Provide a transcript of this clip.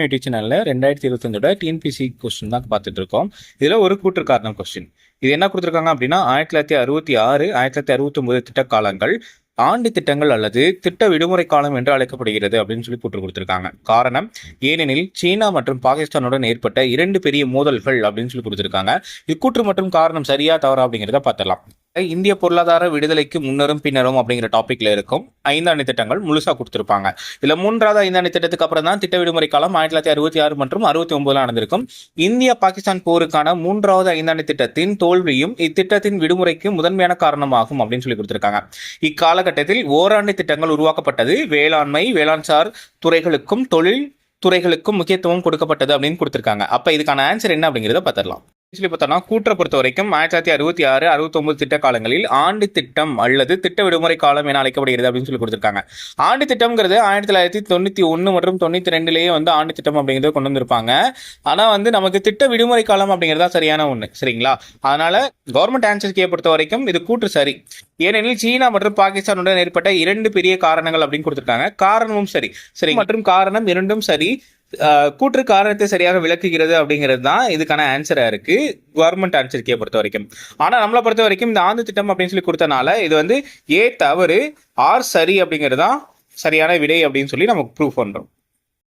YouTube சேனலில் ரெண்டாயிரத்தி இருபத்தஞ்சோட TNPSC question தான் பார்த்துட்டு இருக்கோம் இதில் ஒரு கூற்று காரணம் கொஸ்டின் இது என்ன கொடுத்துருக்காங்க அப்படின்னா ஆயிரத்தி தொள்ளாயிரத்தி அறுபத்தி ஆறு ஆயிரத்தி தொள்ளாயிரத்தி அறுபத்தொம்பது திட்ட காலங்கள் ஆண்டு திட்டங்கள் அல்லது திட்ட விடுமுறை காலம் என்று அழைக்கப்படுகிறது அப்படின்னு சொல்லி போட்டு கொடுத்துருக்காங்க. காரணம் ஏனெனில் சீனா மற்றும் பாகிஸ்தானுடன் ஏற்பட்ட இரண்டு பெரிய மோதல்கள் அப்படின்னு சொல்லி கொடுத்துருக்காங்க. இக்கூற்று மற்றும் காரணம் சரியா தவறா அப்படிங்கிறத பார்த்தலாம் இந்திய பொருளாதார விடுதலைக்கு முன்னரும் பின்னரும் அப்படிங்கிற டாபிக்ல இருக்கும். ஐந்தாண்டு திட்டங்கள் முழுசா கொடுத்துருப்பாங்க. இதுல மூன்றாவது ஐந்தாண்டு திட்டத்துக்கு அப்புறம் தான் திட்ட விடுமுறை காலம் ஆயிரத்தி தொள்ளாயிரத்தி அறுபத்தி ஆறு மற்றும் அறுபத்தி ஒன்பதுல நடந்திருக்கும். இந்திய பாகிஸ்தான் போருக்கான மூன்றாவது ஐந்தாண்டு திட்டத்தின் தோல்வியும் இத்திட்டத்தின் விடுமுறைக்கு முதன்மையான காரணமாகும் அப்படின்னு சொல்லி கொடுத்திருக்காங்க. இக்காலகட்டத்தில் ஓராண்டு திட்டங்கள் உருவாக்கப்பட்டது. வேளாண்மை வேளாண் சார் துறைகளுக்கும் தொழில் துறைகளுக்கும் முக்கியத்துவம் கொடுக்கப்பட்டது அப்படின்னு கொடுத்திருக்காங்க. அப்ப இதுக்கான ஆன்சர் என்ன அப்படிங்கிறத பார்த்துடலாம். சொல்லி பார்த்தோம்னா கூற்றை பொறுத்த வரைக்கும் ஆயிரத்தி தொள்ளாயிரத்தி அறுபத்தி ஆறு அறுபத்தொன்பது திட்ட காலங்களில் ஆண்டு திட்டம் அல்லது திட்ட விடுமுறை காலம் என அழைக்கப்படுகிறது அப்படின்னு சொல்லி கொடுத்துருக்காங்க. ஆண்டு திட்டம்ங்கிறது ஆயிரத்தி தொள்ளாயிரத்தி தொண்ணூற்றி ஒன்று மற்றும் தொண்ணூற்றி ரெண்டுலேயே வந்து ஆண்டு திட்டம் அப்படிங்கிறத கொண்டு வந்திருப்பாங்க. ஆனால் வந்து நமக்கு திட்ட விடுமுறை காலம் அப்படிங்கிறது தான் சரியான ஒன்று சரிங்களா? அதனால கவர்மெண்ட் ஆன்சர்ஸ்கே பொறுத்த வரைக்கும் இது கூற்று சரி. ஏனெனில் சீனா மற்றும் பாகிஸ்தானுடன் ஏற்பட்ட இரண்டு பெரிய காரணங்கள் அப்படின்னு கொடுத்துருக்காங்க. காரணமும் சரி சரி. மற்றும் காரணம் இரண்டும் சரி. கூற்று காரணத்தை சரியாக விளக்குகிறது அப்படிங்கிறது தான் இதுக்கான ஆன்சராக இருக்கு. கவர்மெண்ட் ஆன்சர் பொறுத்த வரைக்கும். ஆனால் நம்மளை பொறுத்த வரைக்கும் இந்த ஆண்டு திட்டம் அப்படின்னு சொல்லி கொடுத்தனால இது வந்து ஏ தவறு ஆர் சரி அப்படிங்கிறது தான் சரியான விடை அப்படின்னு சொல்லி நமக்கு ப்ரூவ் பண்ணுறோம்